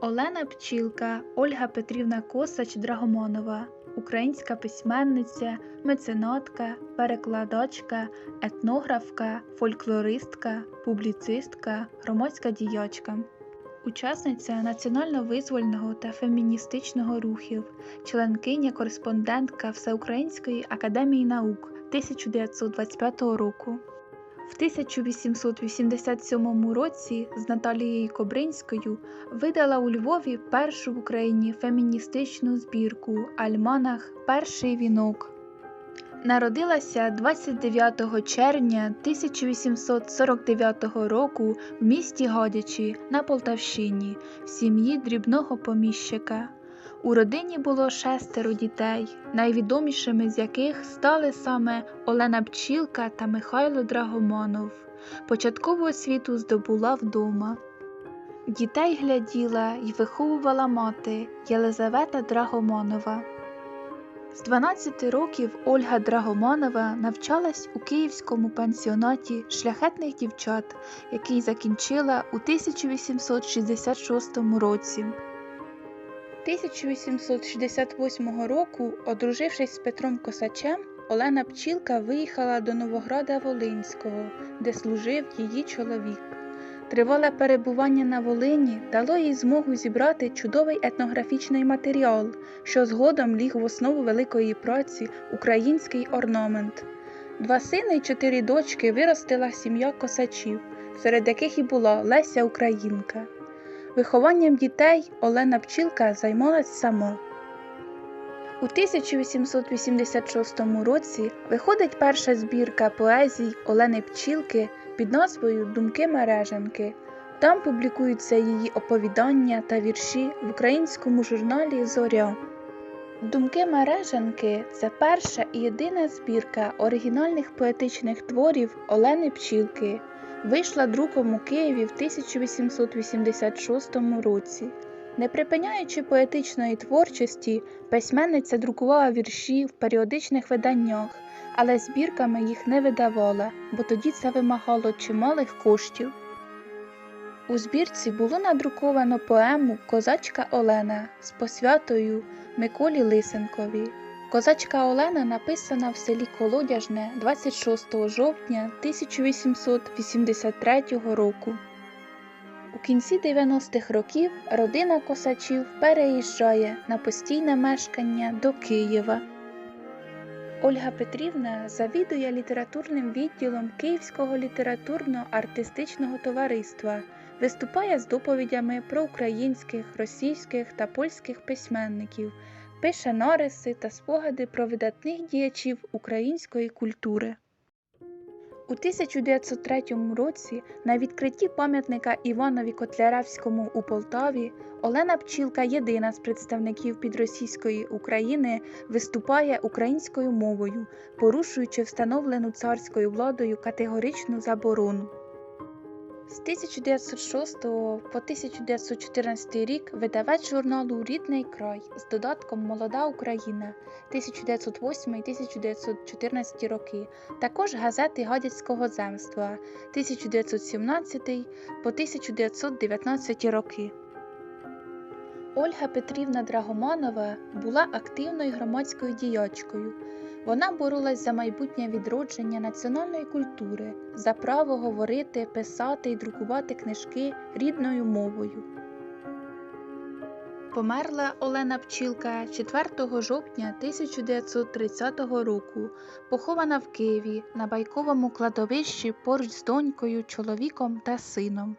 Олена Пчілка, Ольга Петрівна Косач Драгомонова, українська письменниця, меценатка, перекладачка, етнографка, фольклористка, публіцистка, громадська діячка. Учасниця національно-визвольного та феміністичного рухів, членкиня кореспондентка Всеукраїнської академії наук 1925 року. В 1887 році з Наталією Кобринською видала у Львові першу в Україні феміністичну збірку Альманах Перший вінок. Народилася 29 червня 1849 року в місті Годячі на Полтавщині в сім'ї дрібного поміщика. У родині було шестеро дітей, найвідомішими з яких стали саме Олена Пчілка та Михайло Драгоманов. Початкову освіту здобула вдома. Дітей гляділа й виховувала мати Єлизавета Драгоманова. З 12 років Ольга Драгоманова навчалась у київському пансіонаті шляхетних дівчат, який закінчила у 1866 році. 1868 року, одружившись з Петром Косачем, Олена Пчілка виїхала до Новограда Волинського, де служив її чоловік. Тривале перебування на Волині дало їй змогу зібрати чудовий етнографічний матеріал, що згодом ліг в основу великої праці Український орнамент. Два сини й чотири дочки виростила сім'я косачів, серед яких і була Леся Українка. Вихованням дітей Олена Пчілка займалась сама. У 1886 році виходить перша збірка поезій Олени Пчілки під назвою Думки мереженки. Там публікуються її оповідання та вірші в українському журналі Зоря. Думки мереженки це перша і єдина збірка оригінальних поетичних творів Олени Пчілки. Вийшла друком у Києві в 1886 році. Не припиняючи поетичної творчості, письменниця друкувала вірші в періодичних виданнях, але збірками їх не видавала, бо тоді це вимагало чималих коштів. У збірці було надруковано поему Козачка Олена з посвятою Миколі Лисенкові. Козачка Олена написана в селі Колодяжне 26 жовтня 1883 року. У кінці 90-х років родина косачів переїжджає на постійне мешкання до Києва. Ольга Петрівна завідує літературним відділом Київського літературно-артистичного товариства, виступає з доповідями про українських, російських та польських письменників, пише нариси та спогади про видатних діячів української культури. У 1903 році на відкритті пам'ятника Іванові Котляревському у Полтаві Олена Пчілка, єдина з представників підросійської України, виступає українською мовою, порушуючи встановлену царською владою категоричну заборону. З 1906 по 1914 рік видавець журналу Рідний край з додатком Молода Україна 1908-1914 роки, також газети Гадяцького земства 1917 по 1919 роки. Ольга Петрівна Драгоманова була активною громадською діячкою. Вона боролась за майбутнє відродження національної культури, за право говорити, писати і друкувати книжки рідною мовою. Померла Олена Пчілка 4 жовтня 1930 року, похована в Києві на байковому кладовищі поруч з донькою, чоловіком та сином.